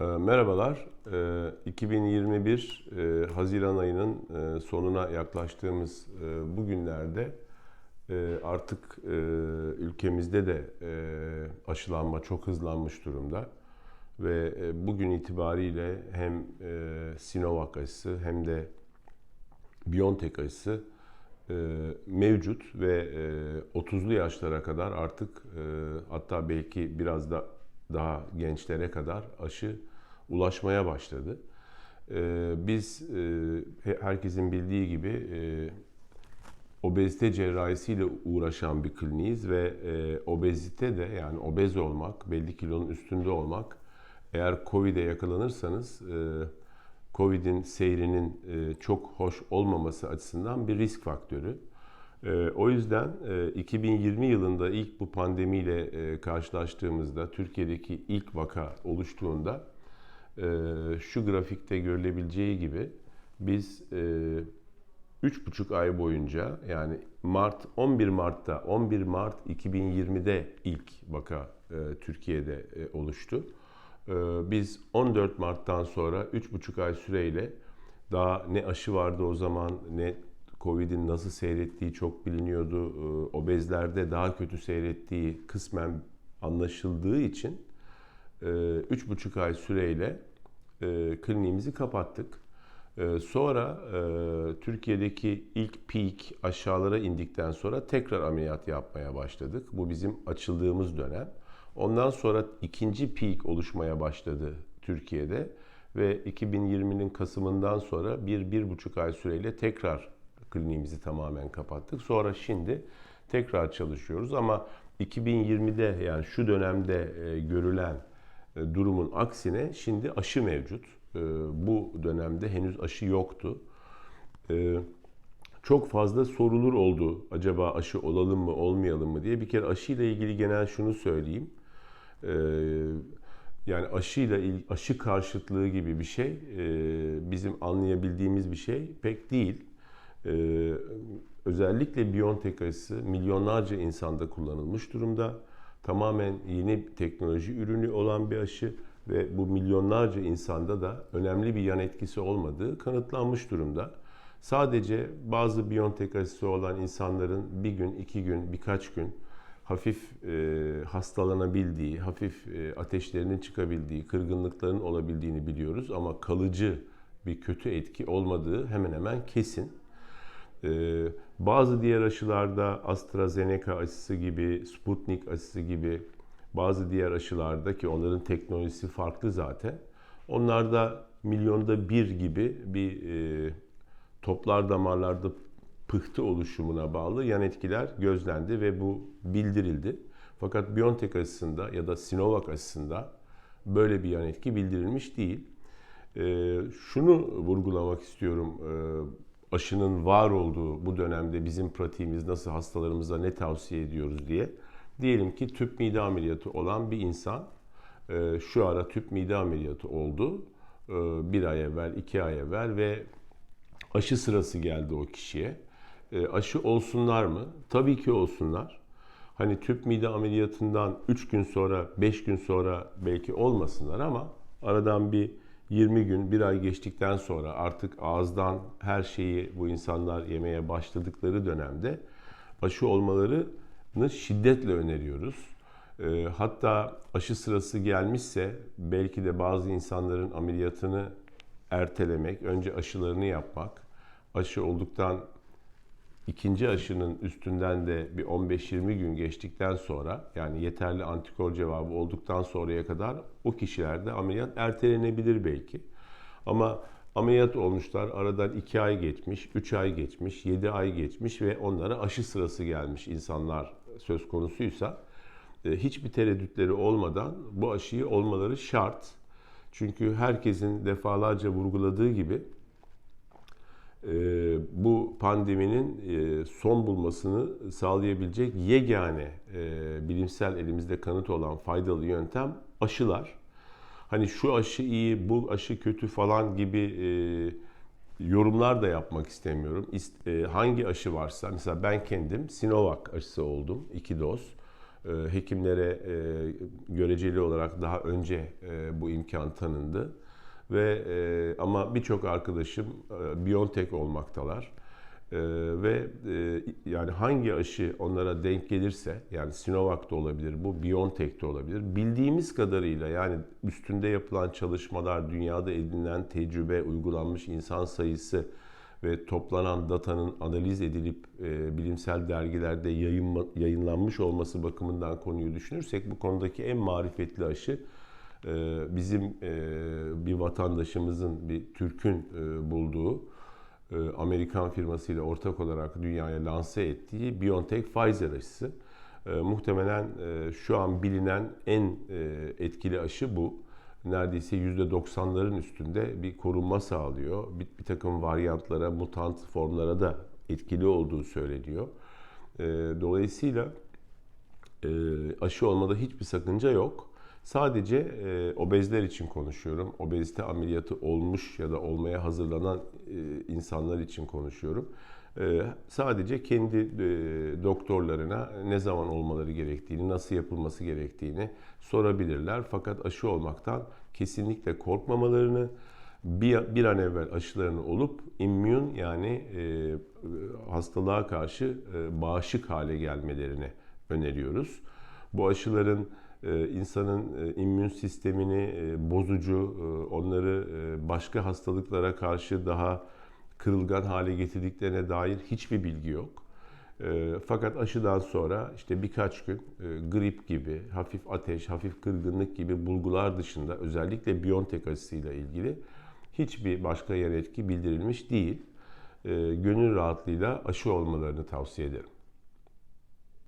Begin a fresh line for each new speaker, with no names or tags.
E, Merhabalar. E, 2021 e, Haziran ayının e, sonuna yaklaştığımız e, bu günlerde artık ülkemizde de aşılanma çok hızlanmış durumda ve bugün itibariyle hem Sinovac aşısı hem de BioNTech aşısı mevcut ve e, 30'lu yaşlara kadar artık hatta belki biraz da daha gençlere kadar aşı ulaşmaya başladı. E, biz e, herkesin bildiği gibi e, obezite cerrahisiyle uğraşan bir kliniğiz ve e, obezite de yani obez olmak, belli kilonun üstünde olmak eğer Covid'e yakalanırsanız Covid'in seyrinin çok hoş olmaması açısından bir risk faktörü. E, o yüzden e, 2020 yılında ilk bu pandemiyle e, karşılaştığımızda Türkiye'deki ilk vaka oluştuğunda e, şu grafikte görülebileceği gibi biz e, üç buçuk ay boyunca yani Mart 11 Mart'ta 11 Mart 2020'de ilk vaka e, Türkiye'de e, oluştu. E, biz 14 Mart'tan sonra 3,5 ay süreyle daha ne aşı vardı o zaman ne Covid'in nasıl seyrettiği çok biliniyordu. E, obezlerde daha kötü seyrettiği kısmen anlaşıldığı için e, 3,5 ay süreyle e, kliniğimizi kapattık. E, sonra e, Türkiye'deki ilk peak aşağılara indikten sonra tekrar ameliyat yapmaya başladık. Bu bizim açıldığımız dönem. Ondan sonra ikinci peak oluşmaya başladı Türkiye'de ve 2020'nin Kasım'ından sonra bir, bir buçuk ay süreyle tekrar kliniğimizi tamamen kapattık. Sonra şimdi tekrar çalışıyoruz ama 2020'de yani şu dönemde e, görülen e, durumun aksine şimdi aşı mevcut. E, bu dönemde henüz aşı yoktu. Çok fazla sorulur oldu. Acaba aşı olalım mı, olmayalım mı diye. Bir kere aşıyla ilgili genel şunu söyleyeyim. Yani aşıyla aşı karşıtlığı gibi bir şey bizim anlayabildiğimiz bir şey pek değil. Özellikle Biontech aşısı milyonlarca insanda kullanılmış durumda. Tamamen yeni teknoloji ürünü olan bir aşı ve bu milyonlarca insanda da önemli bir yan etkisi olmadığı kanıtlanmış durumda. Sadece bazı Biontech aşısı olan insanların bir gün, iki gün, birkaç gün hafif e, hastalanabildiği, hafif e, ateşlerinin çıkabildiği, kırgınlıkların olabildiğini biliyoruz ama kalıcı bir kötü etki olmadığı hemen hemen kesin. E, bazı diğer aşılarda AstraZeneca aşısı gibi, Sputnik aşısı gibi bazı diğer aşılarda ki onların teknolojisi farklı zaten. Onlarda milyonda bir gibi bir e, toplar damarlarda pıhtı oluşumuna bağlı yan etkiler gözlendi ve bu bildirildi. Fakat BioNTech aşısında ya da Sinovac aşısında böyle bir yan etki bildirilmiş değil. E, şunu vurgulamak istiyorum. E, aşının var olduğu bu dönemde bizim pratiğimiz nasıl hastalarımıza ne tavsiye ediyoruz diye. Diyelim ki tüp mide ameliyatı olan bir insan e, şu ara tüp mide ameliyatı oldu. E, bir ay evvel, iki ay evvel ve aşı sırası geldi o kişiye. E, aşı olsunlar mı? Tabii ki olsunlar. Hani tüp mide ameliyatından 3 gün sonra, 5 gün sonra belki olmasınlar ama aradan bir 20 gün, bir ay geçtikten sonra artık ağızdan her şeyi bu insanlar yemeye başladıkları dönemde aşı olmalarını şiddetle öneriyoruz. Ee, hatta aşı sırası gelmişse belki de bazı insanların ameliyatını ertelemek, önce aşılarını yapmak, aşı olduktan ikinci aşının üstünden de bir 15-20 gün geçtikten sonra yani yeterli antikor cevabı olduktan sonraya kadar o kişilerde ameliyat ertelenebilir belki. Ama ameliyat olmuşlar aradan 2 ay geçmiş, 3 ay geçmiş, 7 ay geçmiş ve onlara aşı sırası gelmiş insanlar söz konusuysa e, hiçbir tereddütleri olmadan bu aşıyı olmaları şart. Çünkü herkesin defalarca vurguladığı gibi bu pandeminin e, son bulmasını sağlayabilecek yegane e, bilimsel elimizde kanıt olan faydalı yöntem aşılar. Hani şu aşı iyi, bu aşı kötü falan gibi yorumlar da yapmak istemiyorum. Hangi aşı varsa, mesela ben kendim Sinovac aşısı oldum, iki doz. E, hekimlere e, göreceli olarak daha önce e, bu imkan tanındı ve e, ama birçok arkadaşım e, Biontech olmaktalar. E, ve e, yani hangi aşı onlara denk gelirse yani Sinovac da olabilir bu BioNTech de olabilir. Bildiğimiz kadarıyla yani üstünde yapılan çalışmalar, dünyada edinilen tecrübe, uygulanmış insan sayısı ve toplanan datanın analiz edilip e, bilimsel dergilerde yayınma, yayınlanmış olması bakımından konuyu düşünürsek bu konudaki en marifetli aşı bizim e, bir vatandaşımızın, bir Türk'ün e, bulduğu e, Amerikan firmasıyla ortak olarak dünyaya lanse ettiği BioNTech Pfizer aşısı. Muhtemelen şu an bilinen en etkili aşı bu. Neredeyse %90'ların üstünde bir korunma sağlıyor. Bir, bir takım varyantlara, mutant formlara da etkili olduğu söyleniyor. Dolayısıyla aşı olmada hiçbir sakınca yok. Sadece e, obezler için konuşuyorum. Obezite ameliyatı olmuş ya da olmaya hazırlanan e, insanlar için konuşuyorum. E, sadece kendi e, doktorlarına ne zaman olmaları gerektiğini, nasıl yapılması gerektiğini sorabilirler. Fakat aşı olmaktan kesinlikle korkmamalarını, bir, bir an evvel aşılarını olup immün yani e, hastalığa karşı e, bağışık hale gelmelerini öneriyoruz. Bu aşıların insanın e, immün sistemini e, bozucu, onları başka hastalıklara karşı daha kırılgan hale getirdiklerine dair hiçbir bilgi yok. Fakat aşıdan sonra işte birkaç gün grip gibi, hafif ateş, hafif kırgınlık gibi bulgular dışında özellikle Biontech aşısıyla ilgili hiçbir başka yan etki bildirilmiş değil. Gönül rahatlığıyla aşı olmalarını tavsiye ederim.